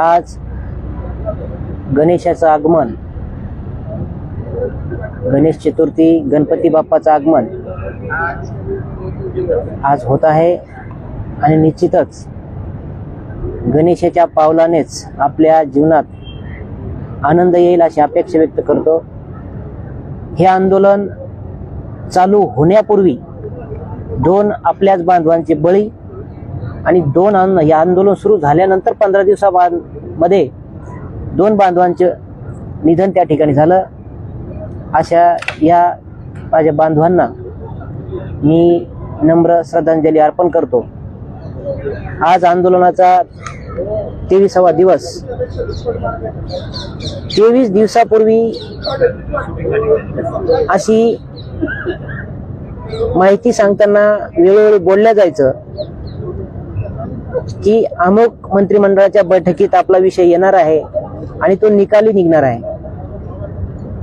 आज गणेशाचं आगमन गणेश चतुर्थी गणपती बाप्पाचं आगमन आज होत आहे. आणि निश्चितच गणेशाच्या पावलानेच आपल्या जीवनात आनंद येईल अशी अपेक्षा व्यक्त करतो. हे आंदोलन चालू होण्यापूर्वी दोन आपल्याच बांधवांचे बळी आणि दोन या आंदोलन सुरू झाल्यानंतर पंधरा दिवसा मध्ये दोन बांधवांचे निधन त्या ठिकाणी झालं. अशा या माझ्या बांधवांना मी नम्र श्रद्धांजली अर्पण करतो. आज आंदोलनाचा तेविसावा दिवस. तेवीस दिवसापूर्वी अशी माहिती सांगताना वेळोवेळी बोलल्या जायचं. की अमुक मंत्रिमंडळाच्या बैठकीत आपला विषय येणार आहे आणि तो निकाली निघणार आहे.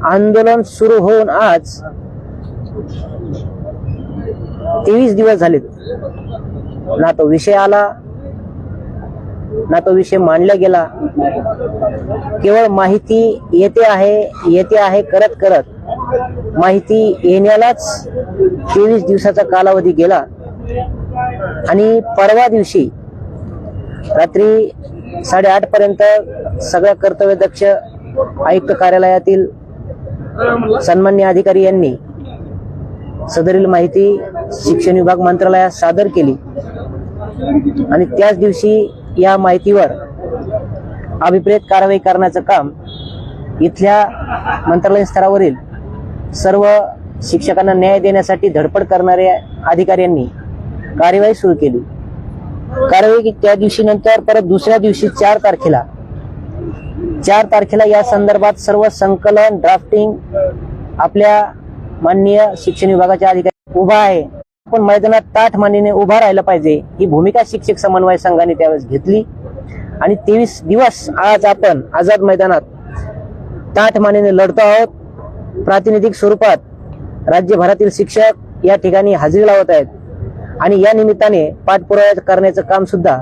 आंदोलन सुरू होऊन आज तेवीस दिवस झालेत. ना तो विषय आला ना तो विषय मांडला गेला. केवळ माहिती येते आहे येते आहे करत करत. माहिती येण्यालाच तेवीस दिवसाचा कालावधी गेला. आणि परवा दिवशी रात्री साडेआठ पर्यंत सगळ्या कर्तव्यदक्ष आयुक्त कार्यालयातील सन्मान्य अधिकारी यांनी सदरील माहिती शिक्षण विभाग मंत्रालयात सादर केली. आणि त्याच दिवशी या माहितीवर अभिप्रेत कारवाई करण्याचं काम इथल्या मंत्रालय स्तरावरील सर्व शिक्षकांना न्याय देण्यासाठी धडपड करणाऱ्या अधिकाऱ्यांनी कार्यवाही सुरू केली. कारवाई त्या दिवशी नंतर परत दुसऱ्या दिवशी चार तारखेला चार तारखेला या संदर्भात सर्व संकलन ड्राफ्टिंग आपल्या माननीय शिक्षण विभागाच्या अधिकारी उभा आहे. पण मैदानात ताठ मानेने उभा राहिला पाहिजे ही भूमिका शिक्षक समन्वय संघाने त्यावेळेस घेतली. आणि तेवीस दिवस आज आपण आझाद मैदानात ताठ मानेने लढतो आहोत. प्रातिनिधिक स्वरूपात राज्यभरातील शिक्षक या ठिकाणी हजेरी लावत आहेत. आणि या निमित्ताने पाठपुरावा करण्याचं काम सुद्धा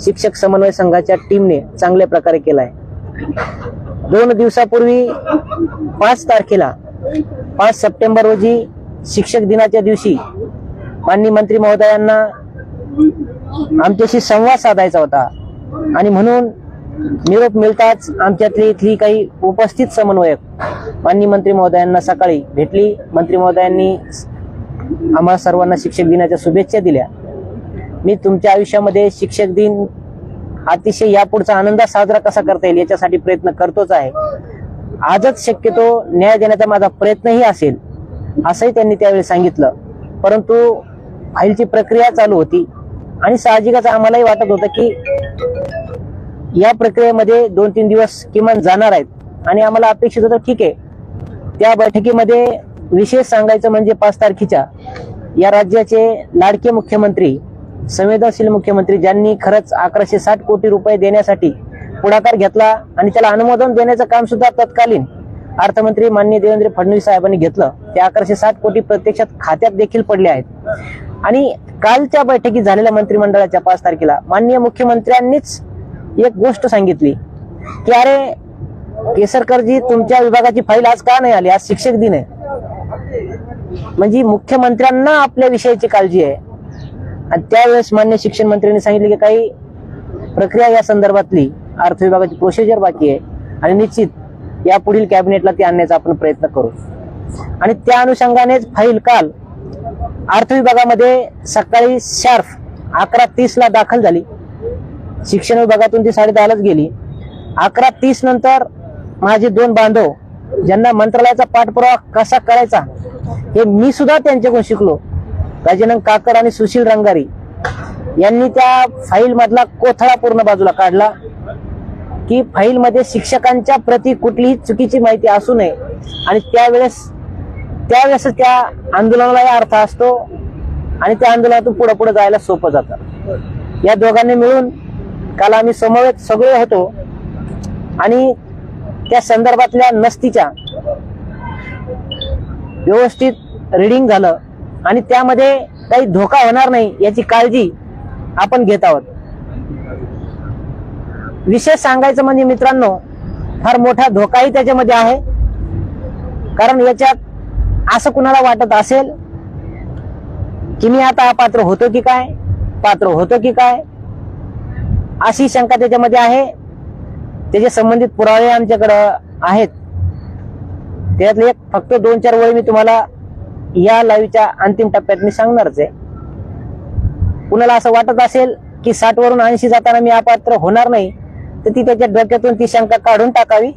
शिक्षक समन्वय संघाच्या टीमने चांगल्या प्रकारे केलं आहे दोन दिवसापूर्वी पाच तारखेला पाच सप्टेंबर रोजी शिक्षक दिनाच्या दिवशी माननीय मंत्री महोदयांना आमच्याशी संवाद साधायचा होता. आणि म्हणून निरोप मिळताच आमच्यातली इथली काही उपस्थित समन्वयक माननीय मंत्री महोदयांना सकाळी भेटली. मंत्री महोदयांनी आम्हाला सर्वांना शिक्षक दिनाच्या शुभेच्छा दिल्या. मी तुमच्या आयुष्यामध्ये शिक्षक दिन अतिशय यापुढचा आनंदात साजरा कसा करता येईल याच्यासाठी प्रयत्न करतोच आहे. आजच शक्यतो न्याय देण्याचा माझा प्रयत्नही असेल असंही त्यांनी त्यावेळी सांगितलं. परंतु फाईलची प्रक्रिया चालू होती आणि साहजिकच आम्हालाही वाटत होतं की या प्रक्रियेमध्ये दोन तीन दिवस किमान जाणार आहेत आणि आम्हाला अपेक्षित होतं ठीक आहे. त्या बैठकीमध्ये विशेष सांगायचं म्हणजे पाच तारखेच्या या राज्याचे लाडके मुख्यमंत्री संवेदनशील मुख्यमंत्री ज्यांनी खरंच अकराशे साठ कोटी रुपये देण्यासाठी पुढाकार घेतला आणि त्याला अनुमोदन देण्याचं काम सुद्धा तत्कालीन अर्थमंत्री माननीय देवेंद्र फडणवीस साहेबांनी घेतलं. ते अकराशे साठ कोटी प्रत्यक्षात खात्यात देखील पडले आहेत. आणि कालच्या बैठकीत झालेल्या मंत्रिमंडळाच्या पाच तारखेला माननीय मुख्यमंत्र्यांनीच एक गोष्ट सांगितली की अरे केसरकरजी तुमच्या विभागाची फाईल आज का नाही आली? आज शिक्षक दिन आहे. म्हणजे मुख्यमंत्र्यांना आपल्या विषयाची काळजी आहे. आणि त्यावेळेस मान्य शिक्षण मंत्र्यांनी सांगितले की काही प्रक्रिया या संदर्भातली अर्थ विभागाची प्रोसिजर बाकी आहे. आणि निश्चित या पुढील कॅबिनेटला ती आणण्याचा आपण प्रयत्न करू. आणि त्या अनुषंगानेच फाईल काल अर्थ विभागामध्ये सकाळी शार्फ अकरा तीसला दाखल झाली. शिक्षण विभागातून ती साडे दहालाच गेली. अकरा तीस नंतर माझे दोन बांधव ज्यांना मंत्रालयाचा पाठपुरावा कसा करायचा हे मी सुद्धा त्यांच्याकडून शिकलो. राजानंद काकर आणि सुशील रंगारी यांनी त्या फाईल मधला कोथळा पूर्ण बाजूला काढला की फाईल मध्ये शिक्षकांच्या प्रती कुठलीही चुकीची माहिती असू नये आणि त्यावेळेस त्यावेळेस त्या आंदोलनालाही अर्थ असतो आणि त्या आंदोलनातून पुढे पुढे जायला सोपं जातं. या दोघांनी मिळून काल आम्ही समवेत सगळे होतो आणि त्या संदर्भातल्या नसतीच्या व्यवस्थित रिडिंग झालं आणि त्यामध्ये काही धोका होणार नाही याची काळजी आपण घेत आहोत. विशेष सांगायचं म्हणजे मित्रांनो फार मोठा धोकाही त्याच्यामध्ये आहे. कारण याच्यात असं कुणाला वाटत असेल की मी आता पात्र होतो की काय पात्र होतो की काय अशी शंका त्याच्यामध्ये आहे. त्याचे संबंधित पुरावे आमच्याकडं आहेत त्यातले एक फक्त दोन चार वेळी मी तुम्हाला या लाईव्हच्या अंतिम टप्प्यात मी सांगणारच आहे. कुणाला असं वाटत असेल की साठ वरून ऐंशी जाताना मी अपात्र होणार नाही तर ती त्याच्या डोक्यातून ती शंका काढून टाकावी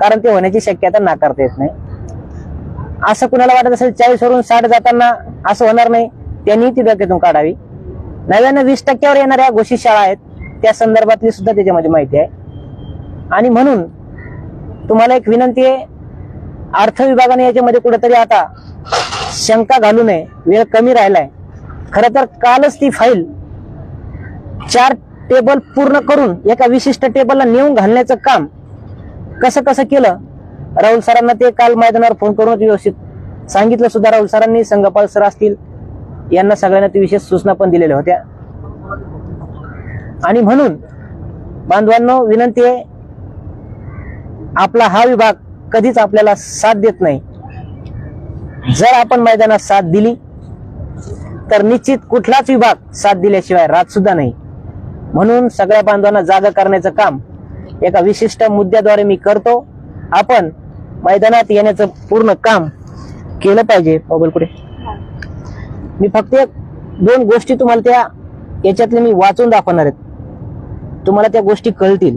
कारण ते होण्याची शक्यता नाकारता येत नाही. असं कुणाला वाटत असेल चाळीस वरून साठ जाताना असं होणार नाही त्यांनी ती डोक्यातून काढावी. नव्यानं वीस टक्क्यावर येणाऱ्या घोषित शाळा आहेत त्या संदर्भातली सुद्धा त्याच्यामध्ये माहिती आहे. आणि म्हणून तुम्हाला एक विनंती आहे अर्थ विभागाने याच्यामध्ये कुठेतरी आता शंका घालू नये वेळ कमी राहिलाय. खर तर कालच ती फाईल चार टेबल पूर्ण करून एका विशिष्ट टेबलला नेऊन घालण्याचं काम कसं कसं केलं? राहुल सरांना ते काल मैदानावर फोन करून व्यवस्थित सांगितलं सुद्धा. राहुल सरांनी संगपाल सर असतील यांना सगळ्यांना ते विशेष सूचना पण दिलेल्या होत्या. आणि म्हणून बांधवांनो विनंती आहे आपला हा विभाग कधीच आपल्याला साथ देत नाही. जर आपण मैदानात साथ दिली तर निश्चित कुठलाच विभाग साथ दिल्याशिवाय राहत सुद्धा नाही. म्हणून सगळ्या बांधवांना जागा करण्याचं काम एका विशिष्ट मुद्द्याद्वारे मी करतो. आपण मैदानात येण्याचं पूर्ण काम केलं पाहिजे. मोबाईल कुठे? मी फक्त एक दोन गोष्टी तुम्हाला त्या याच्यातले मी वाचून दाखवणार आहेत. तुम्हाला त्या गोष्टी कळतील.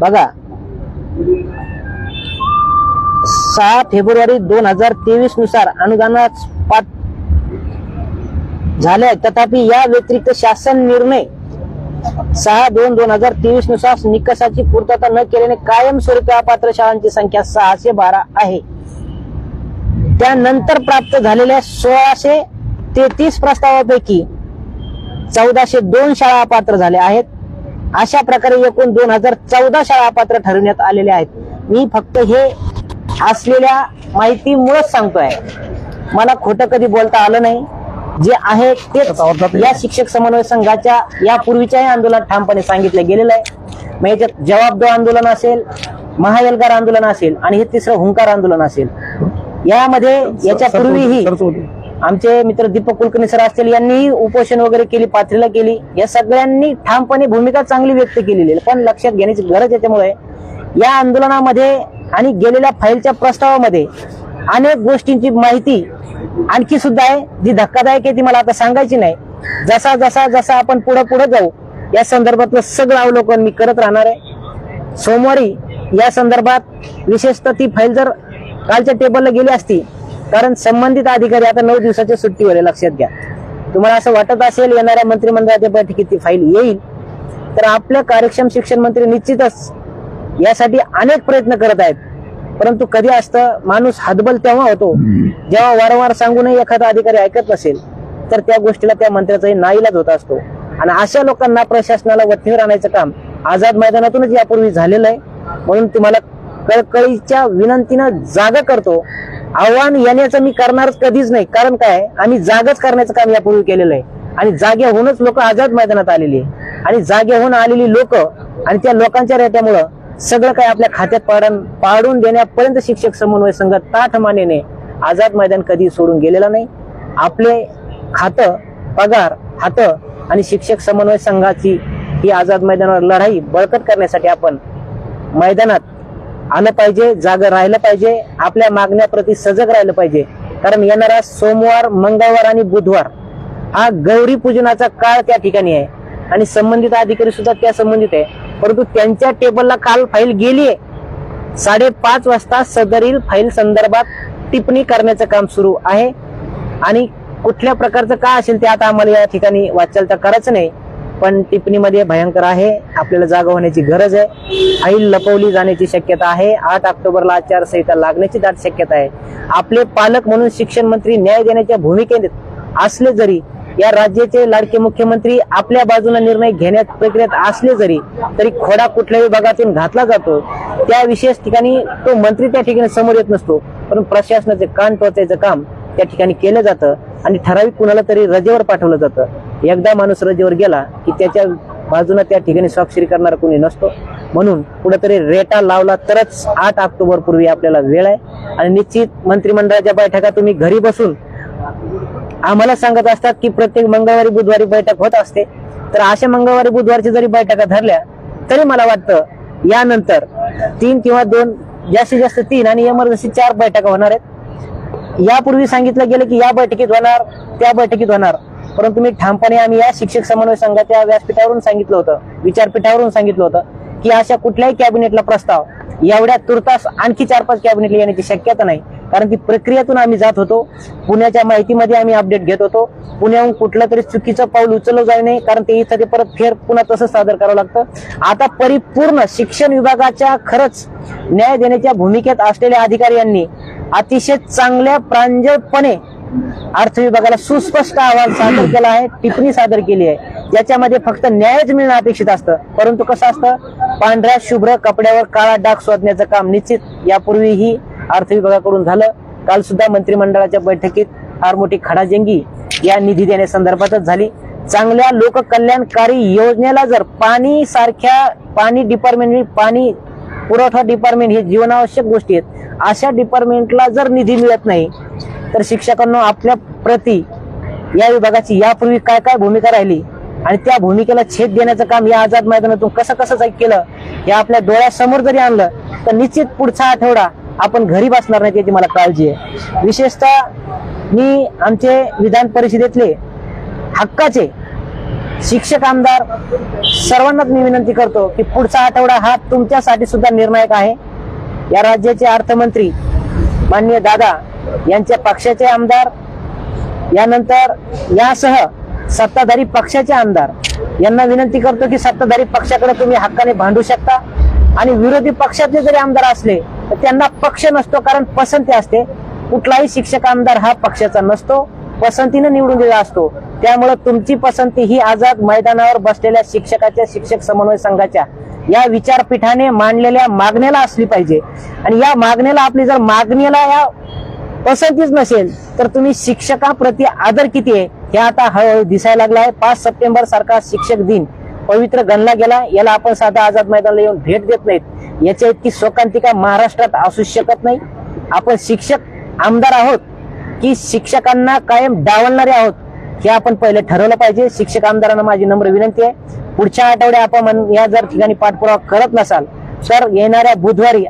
बघा. सहा फेब्रुवारी दोन हजार तेवीसनुसार अनुदानास पाठ झाले तथापि या व्यतिरिक्त शासन निर्णय सहा दोन दोन हजार तेवीसनुसार निकषाची पूर्तता न केल्याने कायमस्वरूपी अपात्र शाळांची संख्या सहाशे बारा आहे. त्यानंतर प्राप्त झालेल्या सोळाशे तेहतीस प्रस्तावापैकी चौदाशे दोन शाळा अपात्र झाल्या आहेत. अशा प्रकारे एकूण दोन हजार चौदा शाळा अपात्र ठरवण्यात आलेल्या आहेत मी फक्त हे असलेल्या माहितीमुळेच सांगतोय मला खोटं कधी बोलता आलं नाही जे आहे ते या शिक्षक समन्वय संघाच्या यापूर्वीच्याही आंदोलनात ठामपणे सांगितलं गेलेलं आहे मग याच्यात जवाबदो आंदोलन असेल महाएल्गार आंदोलन असेल आणि हे तिसरं हुंकार आंदोलन असेल यामध्ये याच्या पूर्वीही आमचे मित्र दीपक कुलकर्णी सर असतील यांनी उपोषण वगैरे केली पाथरीला केली. या सगळ्यांनी ठामपणे भूमिका चांगली व्यक्त केलेली आहे. पण लक्षात घेण्याची गरज याच्यामुळे या आंदोलनामध्ये आणि गेलेल्या फाईलच्या प्रस्तावामध्ये अनेक गोष्टींची माहिती आणखी सुद्धा आहे. जी धक्कादायक आहे ती मला आता सांगायची नाही. जसा जसा जसा आपण पुढे पुढे जाऊ या संदर्भातलं सगळं अवलोकन मी करत राहणार आहे. सोमवारी या संदर्भात विशेषतः ती फाईल जर कालच्या टेबलला गेली असती कारण संबंधित अधिकारी आता नऊ दिवसाच्या सुट्टीवर आहे लक्षात घ्या. तुम्हाला असं वाटत असेल येणाऱ्या मंत्रिमंडळाच्या बैठकीत ती फाईल येईल तर आपल्या कार्यक्षम शिक्षण मंत्री निश्चितच यासाठी अनेक प्रयत्न करत आहेत. परंतु कधी असतं माणूस हातबल तेव्हा होतो जेव्हा वारंवार सांगूनही एखादा अधिकारी ऐकत नसेल तर त्या गोष्टीला त्या मंत्र्याचाही नाईलाज होत असतो. आणि अशा लोकांना प्रशासनाला वतीवर आणायचं काम आझाद मैदानातूनच यापूर्वी झालेलं आहे. म्हणून तुम्हाला कळकळीच्या विनंतीनं जागा करतो. आव्हान येण्याचं मी करणारच कधीच नाही. कारण काय? आम्ही जागच करण्याचं काम यापूर्वी केलेलं आहे. आणि जागे होऊनच लोक आझाद मैदानात आलेली आहे. आणि जागे होऊन आलेली लोक आणि त्या लोकांच्या रेट्यामुळं सगळं काही आपल्या खात्यात पाडून पाडून देण्यापर्यंत शिक्षक समन्वय संघ ताठ मानेने आझाद मैदान कधी सोडून गेलेला नाही. आपले खातं पगार हात आणि शिक्षक समन्वय संघाची ही आझाद मैदानावर लढाई बळकट करण्यासाठी आपण मैदानात आलं पाहिजे जाग राहिलं पाहिजे आपल्या मागण्याप्रती सजग राहिलं पाहिजे. कारण येणारा सोमवार मंगळवार आणि बुधवार हा गौरी पूजनाचा काळ त्या ठिकाणी आहे. आणि संबंधित अधिकारी सुद्धा त्या संबंधित आहे. परंतु त्यांच्या टेबलला काल फाईल गेली आहे. साडेपाच वाजता सदरील फाईल संदर्भात टिप्पणी करण्याचं काम सुरू आहे. आणि कुठल्या प्रकारचं का असेल ते आता आम्हाला या ठिकाणी वाचाल तर करायचं नाही. पण टिप्पणीमध्ये भयंकर आहे. आपल्याला जागा होण्याची गरज आहे. फाईल लपवली जाण्याची शक्यता आहे. आठ ऑक्टोबरला आचारसंहिता लागण्याची दाट शक्यता आहे. आपले पालक म्हणून शिक्षण मंत्री न्याय देण्याच्या भूमिकेत असले जरी या राज्याचे लाडके मुख्यमंत्री आपल्या बाजूला निर्णय घेण्यात प्रक्रियेत असले जरी तरी खोडा कुठल्याही भागातून घातला जातो. त्या विशेष ठिकाणी तो मंत्री त्या ठिकाणी समोर येत नसतो. पण प्रशासनाचे कान टोचायचं काम त्या ठिकाणी केलं जातं आणि ठराविक कुणाला तरी रजेवर पाठवलं जातं. एकदा माणूस रजेवर गेला की त्याच्या बाजूला त्या ठिकाणी स्वाक्षरी करणारा कोणी नसतो. म्हणून कुठेतरी रेटा लावला तरच आठ ऑक्टोबर पूर्वी आपल्याला वेळ आहे. आणि निश्चित मंत्रिमंडळाच्या बैठका तुम्ही घरी बसून आम्हाला सांगत असतात की प्रत्येक मंगळवारी बुधवारी बैठक होत असते. तर अशा मंगळवारी बुधवारची जरी बैठका धरल्या तरी मला वाटतं यानंतर तीन किंवा दोन जास्तीत जास्त तीन आणि इमर्जन्सी चार बैठका होणार आहेत. यापूर्वी सांगितलं गेलं की या बैठकीत होणार त्या बैठकीत होणार. परंतु मी ठामपणे आम्ही या शिक्षक समन्वय संघाच्या व्यासपीठावरून सांगितलं होतं विचारपीठावरून सांगितलं होतं की अशा कुठल्याही कॅबिनेटला प्रस्ताव एवढ्या तुर्तास आणखी चार पाच कॅबिनेटला येण्याची शक्यता नाही. कारण ती प्रक्रियेतून आम्ही जात होतो पुण्याच्या माहितीमध्ये आम्ही अपडेट घेत होतो पुण्याहून कुठलं तरी चुकीचं पाऊल उचललं जाऊ नये कारण ते इथं ते परत फेर पुन्हा तसंच सादर करावं लागतं. आता परिपूर्ण शिक्षण विभागाच्या खरंच न्याय देण्याच्या भूमिकेत असलेल्या अधिकाऱ्यांनी अतिशय चांगल्या प्रांजळपणे अर्थ विभागाला सुस्पष्ट अहवाल सादर केला आहे टिप्पणी सादर केली आहे. ज्याच्यामध्ये फक्त न्यायच मिळणं अपेक्षित असतं. परंतु कसं असतं? पांढऱ्या शुभ्र कपड्यावर काळा डाग शोधण्याचं काम निश्चित यापूर्वीही अर्थ विभागाकडून झालं. काल सुद्धा मंत्रिमंडळाच्या बैठकीत फार मोठी खडाजंगी या निधी देण्यासंदर्भातच झाली. चांगल्या लोककल्याणकारी योजनेला जर पाणी सारख्या पाणी डिपार्टमेंट पाणी पुरवठा डिपार्टमेंट हे जीवनावश्यक गोष्टी आहेत. अशा डिपार्टमेंटला जर निधी मिळत नाही तर शिक्षकांना आपल्या प्रती या विभागाची यापूर्वी काय काय भूमिका राहिली आणि त्या भूमिकेला छेद देण्याचं काम या आझाद मैदानातून कसं कसं केलं हे आपल्या डोळ्यासमोर जरी आणलं तर निश्चित पुढचा आठवडा आपण घरी बसणार नाही याची मला काळजी आहे. विशेषतः मी आमचे विधान परिषदेतले हक्काचे शिक्षक आमदार सर्वांनाच मी विनंती करतो की पुढचा आठवडा हा तुमच्यासाठी सुद्धा निर्णायक आहे. या राज्याचे अर्थमंत्री माननीय दादा यांच्या पक्षाचे आमदार यानंतर यासह सत्ताधारी पक्षाचे आमदार. यांना विनंती करतो की सत्ताधारी पक्षाकडे तुम्ही हक्काने भांडू शकता. आणि विरोधी पक्षातले जरी आमदार असले तर त्यांना पक्ष नसतो कारण पसंती असते. कुठलाही शिक्षक आमदार हा पक्षाचा नसतो. पसंतीनं निवडून दिला असतो. त्यामुळे तुमची पसंती ही आझाद मैदानावर बसलेल्या शिक्षकाच्या शिक्षक समन्वय संघाच्या या विचारपीठाने मांडलेल्या मागण्याला असली पाहिजे. आणि या मागण्याला आपली जर मागणीला या पसंतीच नसेल तर तुम्ही शिक्षकाप्रती आदर किती आहे हे आता हळूहळू दिसायला लागला आहे पाच सप्टेंबर सारखा शिक्षक दिन. पवित्र गणला गेला याला आपण साधा आझाद मैदानाला येऊन भेट देत नाहीत. याच्या इतकी शोकांतिका महाराष्ट्रात असू शकत नाही. आपण शिक्षक आमदार आहोत की शिक्षकांना कायम डावलणारे आहोत हे आपण पहिले ठरवलं पाहिजे. शिक्षक आमदारांना माझी नम्र विनंती आहे. पुढच्या आठवड्यात आपण या जर ठिकाणी पाठपुरावा करत नसाल तर येणाऱ्या बुधवारी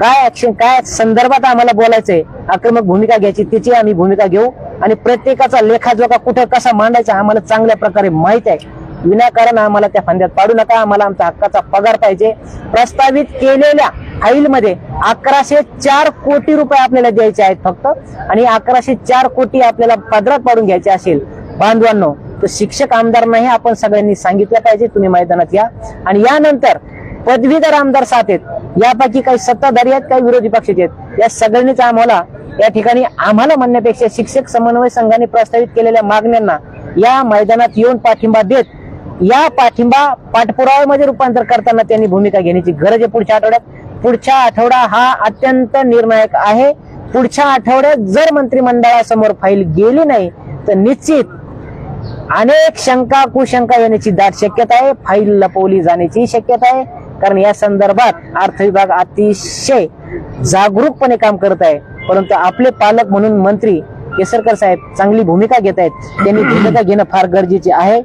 काय ऍक्शन काय संदर्भात आम्हाला बोलायचंय आक्रमक भूमिका घ्यायची त्याची आम्ही भूमिका घेऊ. आणि प्रत्येकाचा लेखाजोखा कुठं कसा मांडायचा आम्हाला चांगल्या प्रकारे माहीत आहे. विनाकारण आम्हाला त्या फांद्यात पाडू नका. आम्हाला आमचा हक्काचा पगार पाहिजे. प्रस्तावित केलेल्या फाईल मध्ये अकराशे चार कोटी रुपये आपल्याला द्यायचे आहेत फक्त. आणि अकराशे चार कोटी आपल्याला पदरात पाडून घ्यायचे असेल. बांधवांनो तर शिक्षक आमदारांनाही आपण सगळ्यांनी सांगितलं पाहिजे. तुम्ही मैदानात या. आणि यानंतर पदवीधर आमदार साथ आहेत. यापैकी काही सत्ताधारी आहेत काही विरोधी पक्षाचे आहेत. या सगळ्यांनीच आम्हाला या ठिकाणी आम्हाला म्हणण्यापेक्षा शिक्षक समन्वय संघाने प्रस्तावित केलेल्या मागण्यांना या मैदानात येऊन पाठिंबा देत या पाठिंबा पाठपुराव्यामध्ये रूपांतर करताना त्यांनी भूमिका घेण्याची गरज आहे पुढच्या आठवड्यात. पुढच्या आठवडा हा अत्यंत निर्णायक आहे. पुढच्या आठवड्यात जर मंत्रिमंडळासमोर फाईल गेली नाही तर निश्चित अनेक शंका कुशंका येण्याची दाट शक्यता आहे. फाईल लपवली जाण्याची शक्यता आहे. कारण या संदर्भात अर्थ विभाग अतिशय जागरूकपणे काम करत आहे. परंतु आपले पालक म्हणून मंत्री केसरकर साहेब चांगली भूमिका घेत आहेत. त्यांनी भूमिका घेणं फार गरजेचे आहे.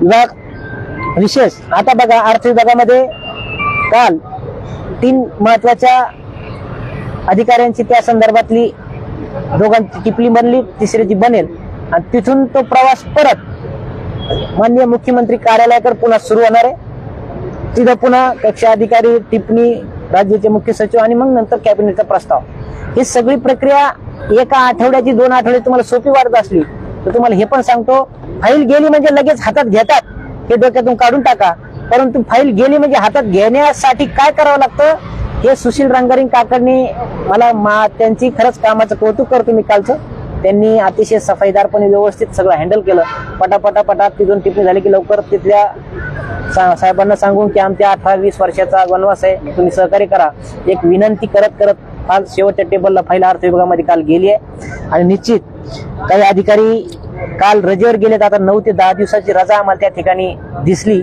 विभाग विशेष आता बघा अर्थ विभागामध्ये काल तीन महत्त्वाच्या अधिकाऱ्यांची त्या संदर्भातली दोघांची टिपली बनली तिसरीची बनेल. आणि तिथून तो प्रवास परत माननीय मुख्यमंत्री कार्यालयाकडे पुन्हा सुरू होणार आहे. तिथं पुन्हा कक्षा अधिकारी टिप्पणी राज्याचे मुख्य सचिव आणि मग नंतर कॅबिनेटचा प्रस्ताव. ही सगळी प्रक्रिया एका आठवड्याची दोन आठवडे तुम्हाला सोपी वाटत असली तर तुम्हाला हे पण सांगतो. फाईल गेली म्हणजे लगेच हातात घेतात. हे डोक्यातून काढून टाका. परंतु फाईल गेली म्हणजे हातात घेण्यासाठी काय करावं लागतं? हे सुशील रंगारिंग काकांनी मला मा त्यांची खरंच कामाचं कौतुक करतो मी कालचं. त्यांनी अतिशय सफाईदारपणे व्यवस्थित सगळं हँडल केलं. पटापटा पटा तिथून टिप्पणी झाली की लवकर तिथल्या सा- साहेबांना सांगून की आमच्या अठरा वीस वर्षाचा वनवास आहे तुम्ही सहकार्य करा. एक विनंती करत करत काल शेवटच्या टेबलला फाईल अर्थ विभागामध्ये काल गेली आहे. आणि निश्चित काही अधिकारी काल रजेवर गेलेत आता नऊ ते दहा दिवसाची रजा आम्हाला त्या ठिकाणी दिसली.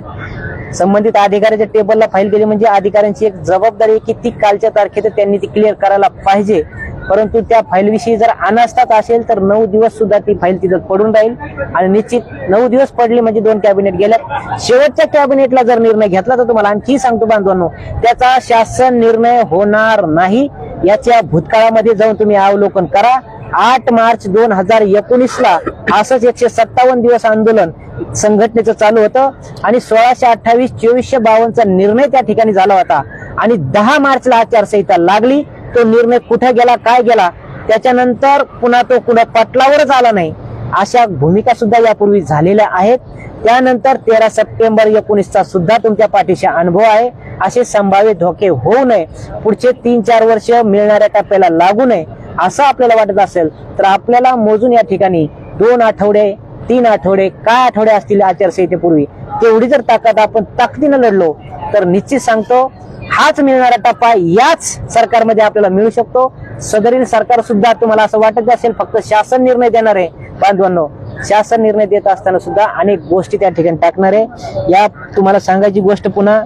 संबंधित अधिकाऱ्याच्या टेबलला फाईल गेली म्हणजे अधिकाऱ्यांची एक जबाबदारी आहे की ती कालच्या तारखेत त्यांनी ती क्लिअर करायला पाहिजे. परंतु त्या फाईलविषयी जर अनास्थात असेल तर नऊ दिवस सुद्धा ती फाईल तिथं पडून राहील. आणि निश्चित नऊ दिवस पडली म्हणजे दोन कॅबिनेट गेल्यात. शेवटच्या कॅबिनेटला जर निर्णय घेतला तर तुम्हाला आणखी सांगतो बांधवांनो त्याचा शासन निर्णय होणार नाही. याच्या भूतकाळामध्ये जाऊन तुम्ही अवलोकन करा. आठ मार्च दोन हजार एकोणीस ला असंच एकशे सत्तावन्न दिवस आंदोलन संघटनेचं चालू होतं. आणि सोळाशे अठ्ठावीस चोवीसशे बावन्नचा निर्णय त्या ठिकाणी झाला होता. आणि दहा मार्चला आचारसंहिता लागली. तो निर्णय कुठे गेला काय गेला त्याच्यानंतर पुन्हा तो कुणा पटलावरच आला नाही अशा भूमिका सुद्धा यापूर्वी झालेल्या आहेत. त्यानंतर तेरा सप्टेंबर एकोणीसचा सुद्धा तुमच्या पाठीशी अनुभव आहे. असे संभाव्य धोके होऊ नये. पुढचे तीन चार वर्ष मिळणाऱ्या टप्प्याला लागू नये असं आपल्याला वाटत असेल तर आपल्याला मोजून या ठिकाणी दोन आठवडे तीन आठवडे काय आठवडे असतील आचारसंहितेपूर्वी तेवढी जर ताकद आपण ताकदीनं लढलो तर निश्चित सांगतो हाच मिळणारा टप्पा याच सरकारमध्ये आपल्याला मिळू शकतो. सदरील सरकार सुद्धा तुम्हाला असं वाटत असेल फक्त शासन निर्णय देणार. आहे बांधवांनो शासन निर्णय देत असताना सुद्धा अनेक गोष्टी त्या ठिकाणी टाकणार आहे. या तुम्हाला सांगायची गोष्ट पुन्हा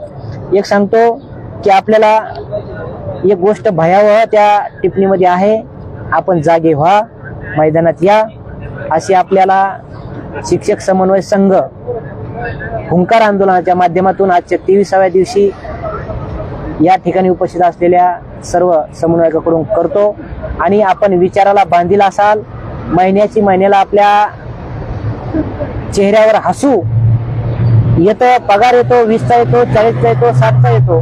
एक सांगतो की आपल्याला एक गोष्ट भयावह त्या टिप्पणीमध्ये आहे. आपण जागे व्हा मैदानात या. अशी आपल्याला शिक्षक समन्वय संघ हुंकार आंदोलनाच्या माध्यमातून आजच्या तेविसाव्या दिवशी या ठिकाणी उपस्थित असलेल्या सर्व समन्वयकाकडून करतो. आणि आपण विचाराला बांधील असाल महिन्याची महिन्याला आपल्या चेहऱ्यावर हसू येतं पगार येतो वीसचा येतो चाळीसचा येतो साठचा येतो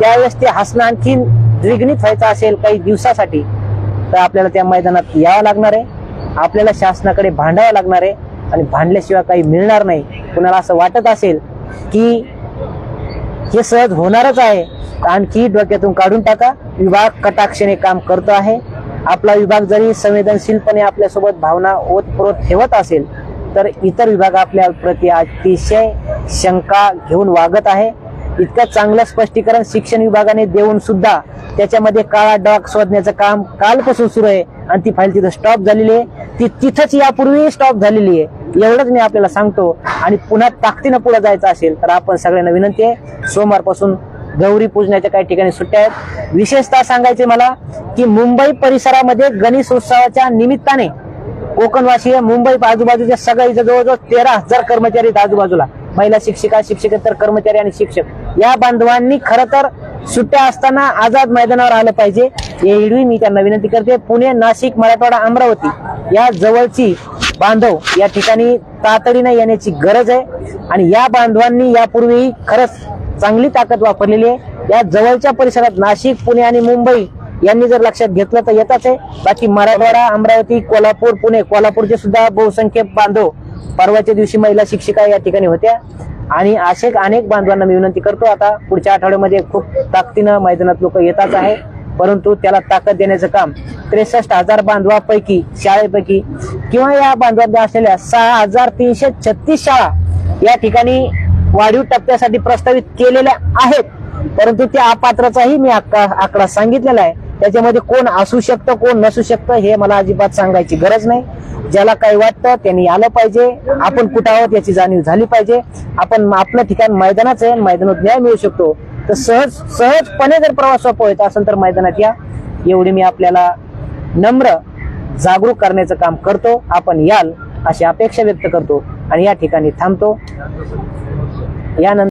त्यावेळेस ते हसणं आणखीन द्विगणित व्हायचं असेल काही दिवसासाठी तर आपल्याला त्या मैदानात यावं लागणार आहे. आपल्याला शासनाकडे भांडावं लागणार आहे. आणि भांडल्याशिवाय काही मिळणार नाही. कुणाला असं वाटत असेल की हे सहज होणारच आहे. आणखी डोक्यातून काढून टाका. विभाग कटाक्षाने काम करतो आहे. आपला विभाग जरी संवेदनशीलपणे आपल्यासोबत भावना ओतप्रोत ठेवत असेल तर इतर विभाग आपल्या प्रति अतिशय शंका घेऊन वागत आहे. इतकं चांगलं स्पष्टीकरण शिक्षण विभागाने देऊन सुद्धा त्याच्यामध्ये काळा डाग शोधण्याचं काम कालपासून सुरू आहे आणि ती फाईल तिथं स्टॉप झालेली आहे. ती तिथंच यापूर्वी स्टॉप झालेली आहे. एवढंच मी आपल्याला सांगतो. आणि पुन्हा ताकदीनं पुढे जायचं असेल तर आपण सगळ्यांना विनंती आहे सोमवारपासून गौरी पूजनाच्या काही ठिकाणी सुट्ट्या आहेत. विशेषतः सांगायचे मला की मुंबई परिसरामध्ये गणेश उत्सवाच्या निमित्ताने कोकणवासीय मुंबई आजूबाजूच्या सगळ्या इथं जवळजवळ तेरा हजार कर्मचारी आहेत आजूबाजूला. महिला शिक्षिका शिक्षकेतर कर्मचारी आणि शिक्षक. या बांधवांनी खरं तर सुट्ट्या असताना आझाद मैदानावर आलं पाहिजे. एवढी मी त्यांना विनंती करते पुणे नाशिक मराठवाडा अमरावती या जवळची बांधव या ठिकाणी तातडीने येण्याची गरज आहे. आणि या बांधवांनी यापूर्वी खरंच चांगली ताकद वापरलेली आहे. या जवळच्या परिसरात नाशिक पुणे आणि मुंबई यांनी जर लक्षात घेतलं तर येतच आहे. बाकी मराठवाडा अमरावती कोल्हापूर पुणे कोल्हापूरचे सुद्धा बहुसंख्य बांधव परवाच्या दिवशी महिला शिक्षिका या ठिकाणी होत्या. आणि असे अनेक बांधवांना मी विनंती करतो आता पुढच्या आठवड्यामध्ये खूप ताकदीनं मैदानात लोक येतात आहे. परंतु त्याला ताकद देण्याचं काम त्रेसष्ट हजार बांधवापैकी शाळेपैकी किंवा या बांधवात असलेल्या सहा हजार तीनशे छत्तीस शाळा या ठिकाणी वाढीव टप्प्यासाठी प्रस्तावित केलेल्या आहेत. परंतु त्या अपात्राचाही मी आकडा आकडा सांगितलेला आहे. त्याच्यामध्ये कोण असू शकतं कोण नसू शकतं हे मला अजिबात सांगायची गरज नाही. ज्याला काही वाटतं त्यांनी आलं पाहिजे. आपण कुठं आहोत याची जाणीव झाली पाहिजे. आपण आपलं ठिकाण मैदानाचं आहे मैदानात न्याय मिळू शकतो. तर सहज सहजपणे जर प्रवास सोपं होत असेल तर मैदानात या. एवढी मी आपल्याला नम्र जागरूक करण्याचं काम करतो. आपण याल अशी अपेक्षा व्यक्त करतो आणि या ठिकाणी थांबतो. यानंतर